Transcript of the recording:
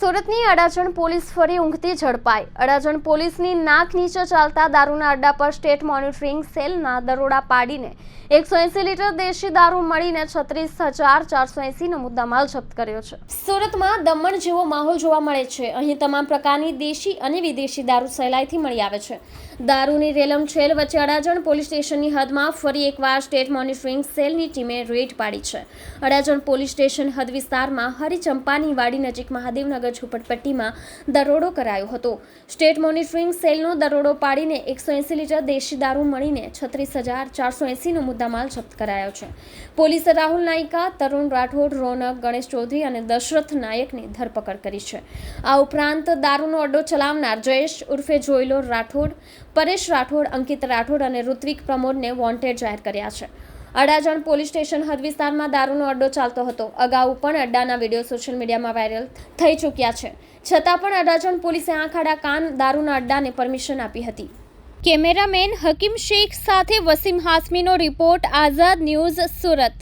સુરતની અડાજણ પોલીસ ફરી ઊંઘતી ઝડપાઈ. અડાજણ પોલીસની નાક નીચે ચાલતા દારૂના અડ્ડા પર સ્ટેટ મોનિટરિંગ સેલના દરોડા પાડીને એકસો એંસી લીટર દેશી દારૂ મળીને છત્રીસ હજાર ચારસો એંસીનો મુદ્દામાલ જપ્ત કર્યો છે. સુરતમાં દમણ જેવો માહોલ જોવા મળે છે. અહીં તમામ પ્રકારની દેશી અને વિદેશી દારૂ સહેલાઈથી મળી આવે છે. દારૂની રેલમ છેલ વચ્ચે અડાજણ પોલીસ સ્ટેશનની હદમાં ફરી એકવાર સ્ટેટ મોનિટરિંગ સેલની ટીમે રેડ પાડી છે. અડાજણ પોલીસ સ્ટેશન હદ વિસ્તારમાં હરિચંપાની વાડી નજીક મહાદેવનગર ઝુંપડપટ્ટીમાં દરોડો કરાયો હતો. સ્ટેટ મોનિટરિંગ સેલનો દરોડો પાડીને એકસો એંસી લીટર દેશી દારૂ મળીને છત્રીસ હજાર ચારસો એંસીનો મુદ્દામાલ જપ્ત કરાયો છે. પોલીસે રાહુલ નાયકા, તરુણ રાઠોડ, રોનક, ગણેશ ચૌધરી અને દશરથ નાયકની ધરપકડ કરી છે. આ ઉપરાંત દારૂનો અડ્ડો ચલાવનાર જયેશ ઉર્ફે જોયલો રાઠોડ, પરેશ રાઠોડ, અંકિત રાઠોડ અને ઋત્વિક પ્રમોદને વોન્ટેડ જાહેર કર્યા છે. અડાજણ પોલીસ સ્ટેશન હદ વિસ્તારમાં દારૂનો અડ્ડો ચાલતો હતો. અગાઉ પણ અડ્ડાના વીડિયો સોશિયલ મીડિયામાં વાયરલ થઈ ચૂક્યા છે. છતાં પણ અડાજણ પોલીસે આંખ આડા કાન દારૂના અડ્ડાને પરમિશન આપી હતી. કેમેરામેન હકીમ શેખ સાથે વસીમ હાસમીનો રિપોર્ટ, આઝાદ ન્યૂઝ સુરત.